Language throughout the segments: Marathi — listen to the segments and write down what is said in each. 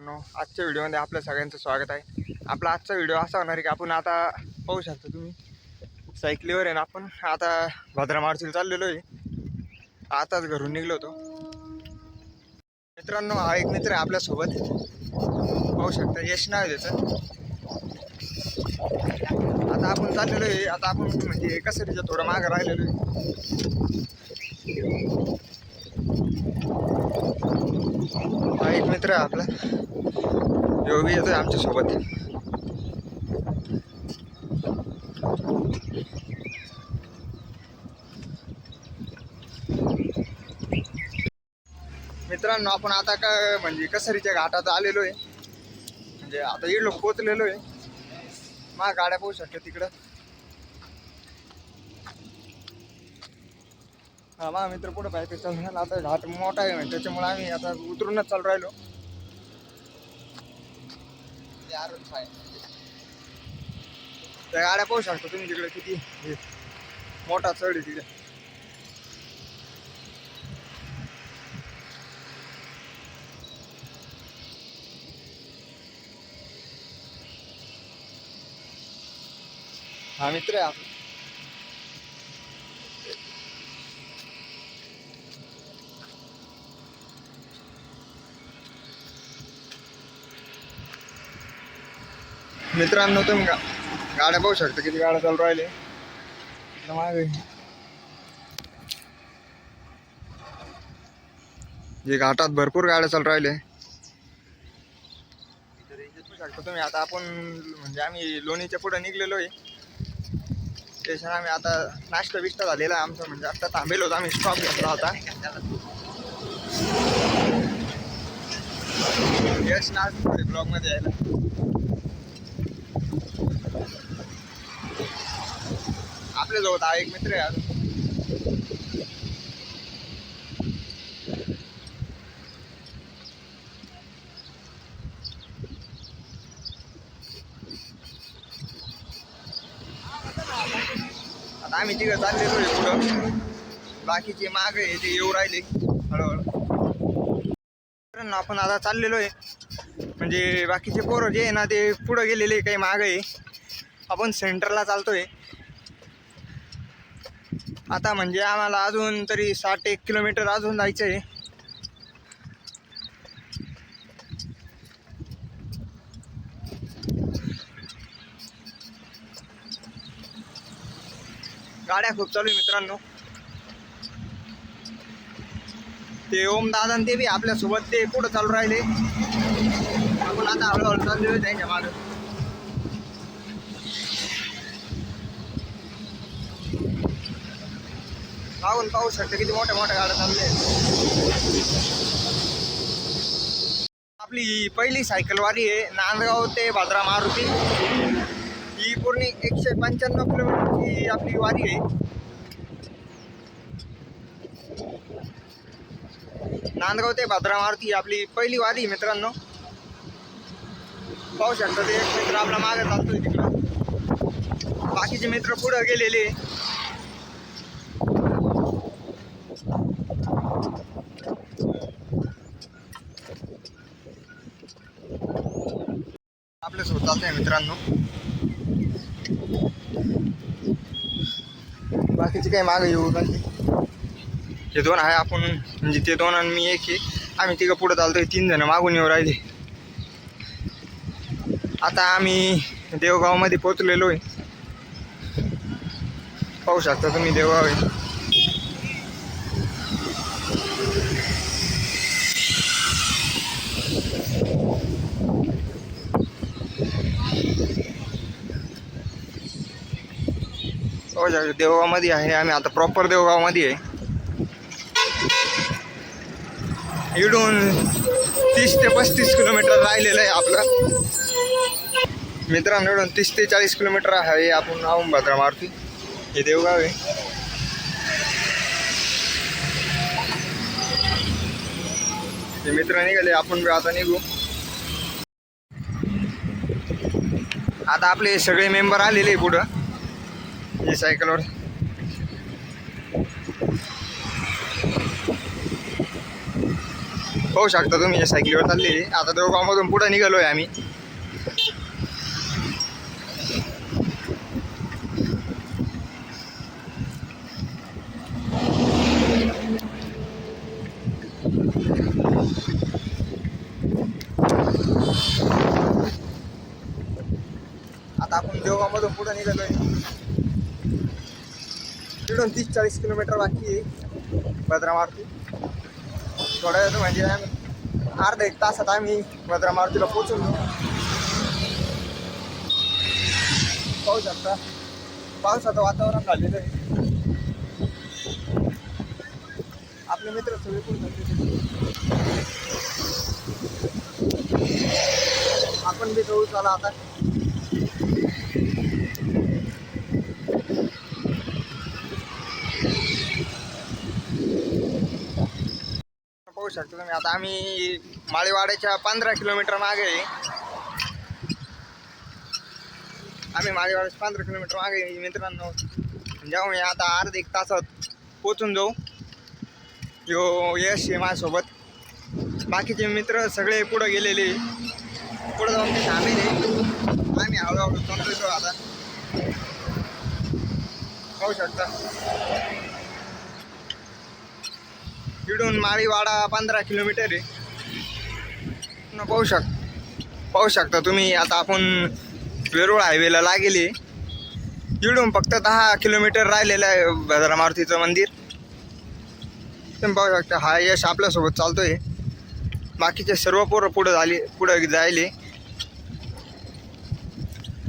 मित्रांनो आजच्या व्हिडिओमध्ये आपल्या सगळ्यांचं स्वागत आहे. आपला आजचा व्हिडिओ असा होणार आहे की आपण आता पाहू शकता तुम्ही. सायकलीवर आहे ना आपण आता भद्रा मारुतीला चाललेलो आहे. आताच घरून निघलो होतो. मित्रांनो हा एक मित्र आहे आपल्यासोबत. पाहू शकता यश नाव आहे त्याचं. आता आपण चाललेलो आहे. आता आपण म्हणजे कसरीच्या थोडं मागं राहिलेलो आहे. हा एक मित्र आहे आपला. योगी येतोय आमच्यासोबत मित्रांनो आपण आता काय म्हणजे कसरीच्या घाटात आलेलो आहे. म्हणजे आता इडलो पोचलेलो आहे. मा गाड्या पोहू शकता तिकडं. हा मा मित्र पुढे पाहिजे चालू आता घाट मोठा आहे त्याच्यामुळे आम्ही आता उतरूनच चालू राहिलो. त्या गाड्या पाहू शकता तुम्ही तिकडे किती मोठा चढ आहे तिकडे. हा मित्र आहे मित्रांनो तुम्ही गा गाड्या पाहू शकता किती गाड्या चालू राहिले मागे. जे घाटात भरपूर गाड्या चालू राहिले शकता तुम्ही आता आपण म्हणजे आम्ही लोणीच्या पुढे निघलेलो आहे. स्टेशन आम्ही आता नाश्ता बिष्टा झालेला आहे आमचा म्हणजे आता थांबेलो होतो आम्ही. स्टॉप घेतला होता. यश नाच ब्लॉगमध्ये यायला. आपल्या जवळ एक मित्र आहे अजून. आता आम्ही तिकडे चाललेलो आहे पुढं. बाकीचे माग आहे ते येऊ राहिले हळूहळू. मित्रांनो, आपण आता चाललेलो आहे. म्हणजे बाकीचे पोरं जे आहे ना ते पुढं गेलेले काही माग आहे. आपण सेंटरला चालतोय. आता म्हणजे आम्हाला अजून तरी साठ एक किलोमीटर अजून जायचं आहे गाड्या खूप चालू आहे मित्रांनो. ते ओम दादा ते बी आपल्यासोबत ते पुढं चालू राहिले. आपण आता हळूहळू चालू त्यांच्या मागं. मागून पाहू शकते किती मोठ्या मोठ्या गाड्या चालले आपली ही पहिली सायकल वारी आहे नांदगाव ते भाद्रा मारुती. ही पूर्ण एकशे पंच्याण्णव किलोमीटरची आपली वारी आहे. नांदगाव ते भाद्रा मारुती आपली पहिली वारी आहे मित्रांनो. पाहू शकता ते एक मित्र आपला मागे चालतोय तिकडं. बाकीचे मित्र पुढं गेलेले. आहे. मित्रांनो. बाकीचे काही मागे येऊ लागले हे दोन आहे आपण म्हणजे ते दोन आणि मी एक आहे. आम्ही तिघं पुढं चालतोय तीन जण मागून येऊ राहिले. आता आम्ही देवगावमध्ये पोचलेलो आहे. पाहू शकता तुम्ही देवगाव आहे हो शकतो हो, देवगावमध्ये आहे. आम्ही आता प्रॉपर देवगावमध्ये आहे. इडून तीस ते पस्तीस किलोमीटर राहिलेलं आहे आपलं. मित्रांनो इडून तीस ते चाळीस किलोमीटर आहे आपण आऊन मारुती. हे देवगाव आहे. ते मित्र निघाले आपण बी आता निघू. आता आपले सगळे मेंबर आलेले पुढं. ही सायकलवर पाहू शकता तुम्ही या सायकलीवर चाललेली. आता देवगावमधून पुढे निघालोय आम्ही. आता आपण देवगावमधून पुढे निघालोय. तिकडून तीस चाळीस किलोमीटर बाकी आहे. भद्रामारती. थोड्या वेळ म्हणजे आम्ही अर्धा एक तासात आम्ही भद्रामारतीला पोचून पाहू शकता. पावसाचं वातावरण झालेलं आहे. आपले मित्र सगळे पण आपण बी जाऊ चला आता. शकता तुम्ही आता आम्ही माळीवाड्याच्या पंधरा किलोमीटर मागे आम्ही माळीवाड्याच्या पंधरा किलोमीटर मागे मित्रांनो. जाऊ मी आता अर्ध एक तासात पोचून जाऊ. यो यश आहे माझ्यासोबत. बाकीचे मित्र सगळे पुढं गेलेले पुढं जाऊन ते थांबेले आम्ही हळूहळू चालतो आता. पाहू शकता. इकडून माळीवाडा पंधरा किलोमीटर आहे. न पाहू शक पाहू शकता तुम्ही आता आपण वेरूळ हायवेला लागेली. इकडून फक्त दहा किलोमीटर राहिलेलं आहे भद्रा मारुतीचं मंदिर. तुम्ही पाहू शकता हा यश आपल्यासोबत चालतोय. बाकीचे सर्व पोरं पुढं झाले पुढं जायले.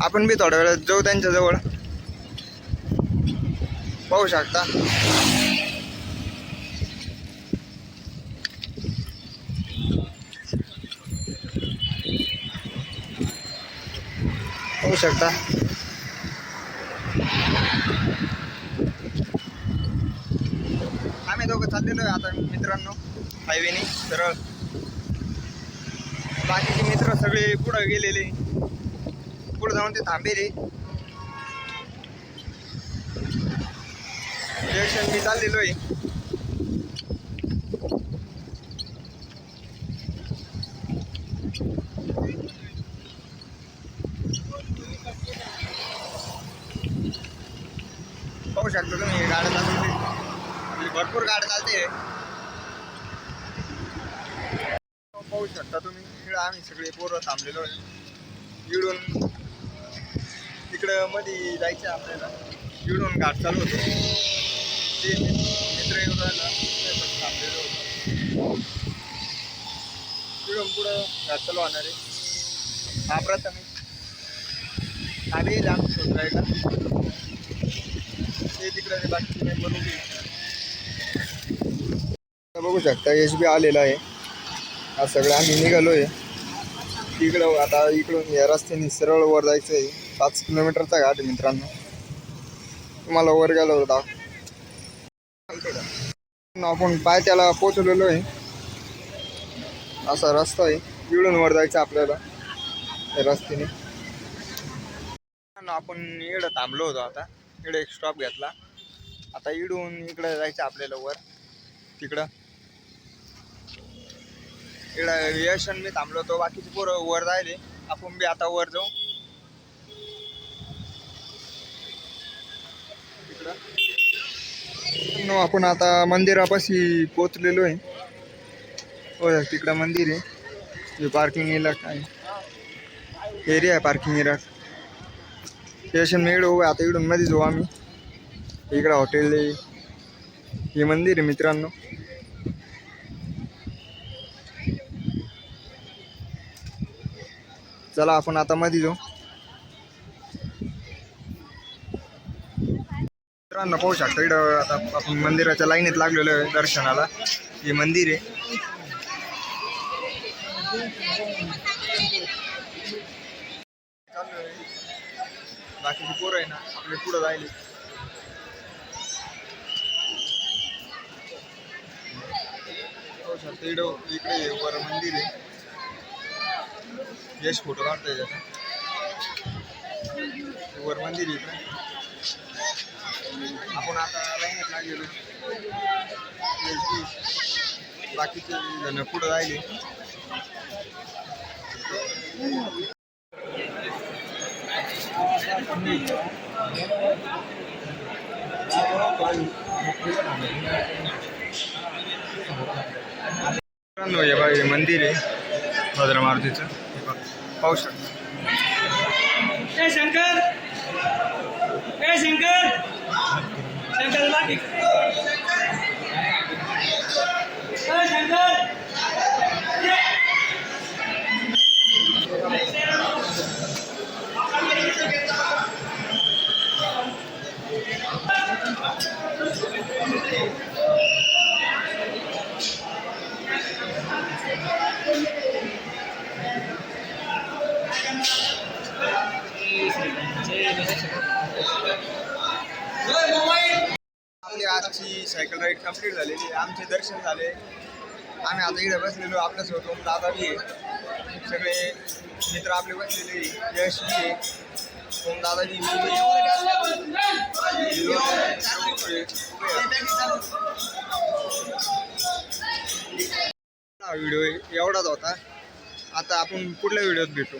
आपण बी थोड्या वेळात जाऊ त्यांच्याजवळ. पाहू शकता. शकता. आम्ही दोघं चाललेलो आहे आता मित्रांनो हायवेने सरळ. बाकीचे मित्र सगळे पुढं गेलेले. पुढं जाऊन ते थांबेले. डिरेक्शन मी चाललेलो आहे. शकता तुम्ही गाड्या चालते म्हणजे भरपूर गाड्या चालते. पाहू शकता तुम्ही. इकडं आम्ही सगळे पोरं थांबलेलो आहे. इकडून तिकडं मध्ये जायचं आपल्याला. इडून घाट चालू होतो. ते मित्र येऊन राहिला. थांबलेलो होतो. इडून पुढं घाट चालू होणार आहे. हा आम्ही हा बी लांब शोधायला ते तिकडे बाकीचे मेंबर उभे बघू शकता एस बी आलेला आहे. हा सगळं आम्ही निघालो आहे तिकडं आता इकडून या रस्त्याने सरळ वर जायचं आहे पाच किलोमीटरचा घाट मित्रांनो. तुम्हाला वर गेलो होता आपण पाय त्याला पोचलेलो आहे. असा रस्ता आहे. इकडून वर जायचं आपल्याला. या रस्त्याने. आपण इकडं थांबलो होतो आता. इकडे एक स्टॉप घेतला. आता इडून इकडं जायचं आपल्याला वर. तिकडं. इकडं यश आणि मी थांबलो होतो. बाकीचे पोरं वर जायले आपण बी आता वर जाऊ. इकडं. न आपण आता मंदिरापाशी पोचलेलो आहे. हो तिकडं मंदिर आहे. हे पार्किंग इलाका आहे. एरिया आहे पार्किंग एरिया स्टेशन मेड हो आता इकडून मध्ये जाऊ आम्ही. इकडं हॉटेल आहे. हे मंदिर आहे मित्रांनो. चला आपण आता मध्ये जाऊ. मित्रांनो पाहू शकता इकडं आता आपण मंदिराच्या लाईनीत लागलेलो आहे दर्शनाला. हे मंदिर आहे. बाकीची पोरं आहे ना आपले पुढं जायले हो सर ते इकडे वर मंदिर आहे यश फोटो काढतोय त्याचा. वर मंदिर इकडे. आपण आता लाईनात लागलेलो. बाकीचे जण पुढं राहिले. हे बघा, हे मंदिर आहे भद्रा मारुतीचं. हे बघा, पाहू शकता. ए शंकर! ए शंकर! शंकर शंकर! आजची सायकल राईड कंप्लीट झालेली आहे. आमचे दर्शन झाले. आम्ही आता इकडे बसलेलो आपल्यासोबत दादा बी आहे. सगळे मित्र आपले बसलेले यश बी आहे. दादाजी हा व्हिडिओ एवढाच होता. आता आपण पुढल्या व्हिडिओत भेटू.